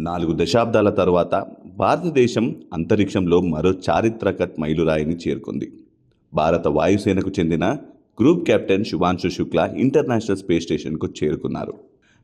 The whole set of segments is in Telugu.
నాలుగు దశాబ్దాల తరువాత భారతదేశం అంతరిక్షంలో మరో చారిత్రక మైలురాయిని చేరుకుంది. భారత వాయుసేనకు చెందిన group captain Shubhanshu Shukla international space స్టేషన్కు చేరుకున్నారు.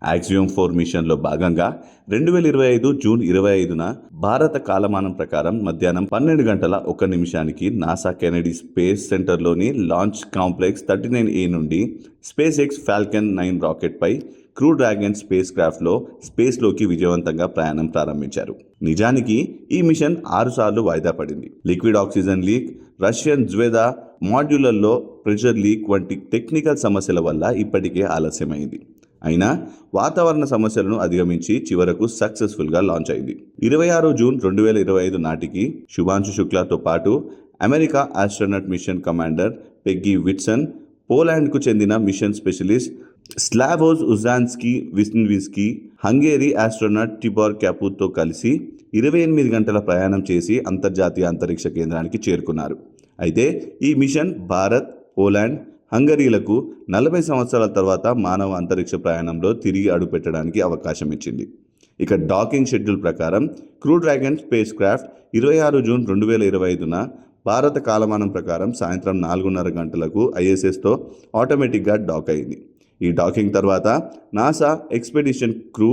యాక్సియోమ్ ఫోర్ మిషన్లో భాగంగా రెండు వేల ఇరవై ఐదు జూన్ ఇరవై ఐదున భారత కాలమానం ప్రకారం మధ్యాహ్నం పన్నెండు గంటల ఒక నిమిషానికి NASA Kennedy space సెంటర్లోని launch complex thirty nine A నుండి స్పేస్ ఎక్స్ ఫాల్కన్ నైన్ రాకెట్పై క్రూ డ్రాగన్ స్పేస్ క్రాఫ్ట్లో స్పేస్లోకి విజయవంతంగా ప్రయాణం ప్రారంభించారు. నిజానికి ఈ మిషన్ ఆరుసార్లు వాయిదా పడింది. Liquid oxygen leak Russian Zvezda మాడ్యూలర్లో pressure leak వంటి టెక్నికల్ సమస్యల వల్ల ఇప్పటికే ఆలస్యమైంది. అయినా వాతావరణ సమస్యలను అధిగమించి చివరకు సక్సెస్ఫుల్గా లాంచ్ అయింది. ఇరవై ఆరు జూన్ రెండు వేల ఇరవై ఐదు నాటికి శుభాంశు శుక్లాతో పాటు America astronaut mission commander Peggy Whitson పోలాండ్కు చెందిన mission specialist Slawosz Uznanski Wisniewski Hungary astronaut Tibor క్యాపుతో కలిసి ఇరవై ఎనిమిది గంటల ప్రయాణం చేసి అంతర్జాతీయ అంతరిక్ష కేంద్రానికి చేరుకున్నారు. అయితే ఈ మిషన్ భారత్ పోలాండ్ హంగరీలకు నలభై సంవత్సరాల తర్వాత మానవ అంతరిక్ష ప్రయాణంలో తిరిగి అడుపెట్టడానికి అవకాశం ఇచ్చింది. ఇక డాకింగ్ షెడ్యూల్ ప్రకారం క్రూ డ్రాగన్ స్పేస్ క్రాఫ్ట్ ఇరవై ఆరు జూన్ రెండు వేల ఇరవై ఐదున భారత కాలమానం ప్రకారం సాయంత్రం నాలుగున్నర గంటలకు ఐఎస్ఎస్తో ఆటోమేటిక్గా డాక్ అయింది. ఈ డాకింగ్ తర్వాత నాసా ఎక్స్పెడిషన్ క్రూ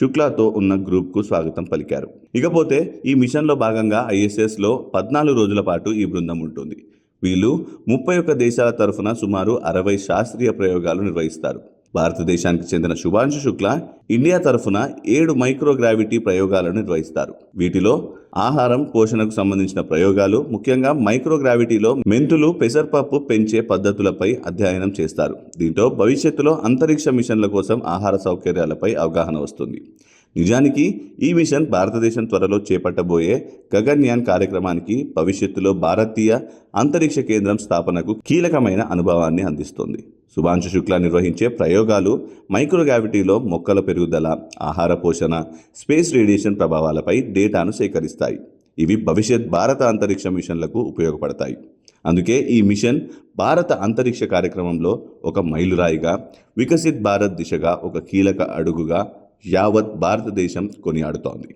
శుక్లాతో ఉన్న గ్రూప్కు స్వాగతం పలికారు. ఇకపోతే ఈ మిషన్లో భాగంగా ఐఎస్ఎస్లో పద్నాలుగు రోజుల పాటు ఈ బృందం ఉంటుంది. వీళ్ళు ముప్పై ఒక్క దేశాల తరఫున సుమారు అరవై శాస్త్రీయ ప్రయోగాలు నిర్వహిస్తారు. భారతదేశానికి చెందిన శుభాంశు శుక్ల ఇండియా తరఫున ఏడు మైక్రోగ్రావిటీ ప్రయోగాలను నిర్వహిస్తారు. వీటిలో ఆహారం పోషణకు సంబంధించిన ప్రయోగాలు ముఖ్యంగా మైక్రోగ్రావిటీలో మెంతులు పెసరపప్పు పెంచే పద్ధతులపై అధ్యయనం చేస్తారు. దీంతో భవిష్యత్తులో అంతరిక్ష మిషన్ల కోసం ఆహార సౌకర్యాలపై అవగాహన వస్తుంది. నిజానికి ఈ మిషన్ భారతదేశం త్వరలో చేపట్టబోయే గగన్యాన్ కార్యక్రమానికి భవిష్యత్తులో భారతీయ అంతరిక్ష కేంద్రం స్థాపనకు కీలకమైన అనుభవాన్ని అందిస్తుంది. శుభాంశు శుక్లా నిర్వహించే ప్రయోగాలు మైక్రోగ్రావిటీలో మొక్కల పెరుగుదల ఆహార పోషణ స్పేస్ రేడియేషన్ ప్రభావాలపై డేటాను సేకరిస్తాయి. ఇవి భవిష్యత్ భారత అంతరిక్ష మిషన్లకు ఉపయోగపడతాయి. అందుకే ఈ మిషన్ భారత అంతరిక్ష కార్యక్రమంలో ఒక మైలురాయిగా వికసిత్ భారత్ దిశగా ఒక కీలక అడుగుగా యావత్ భారతదేశం కొనియాడుతోంది.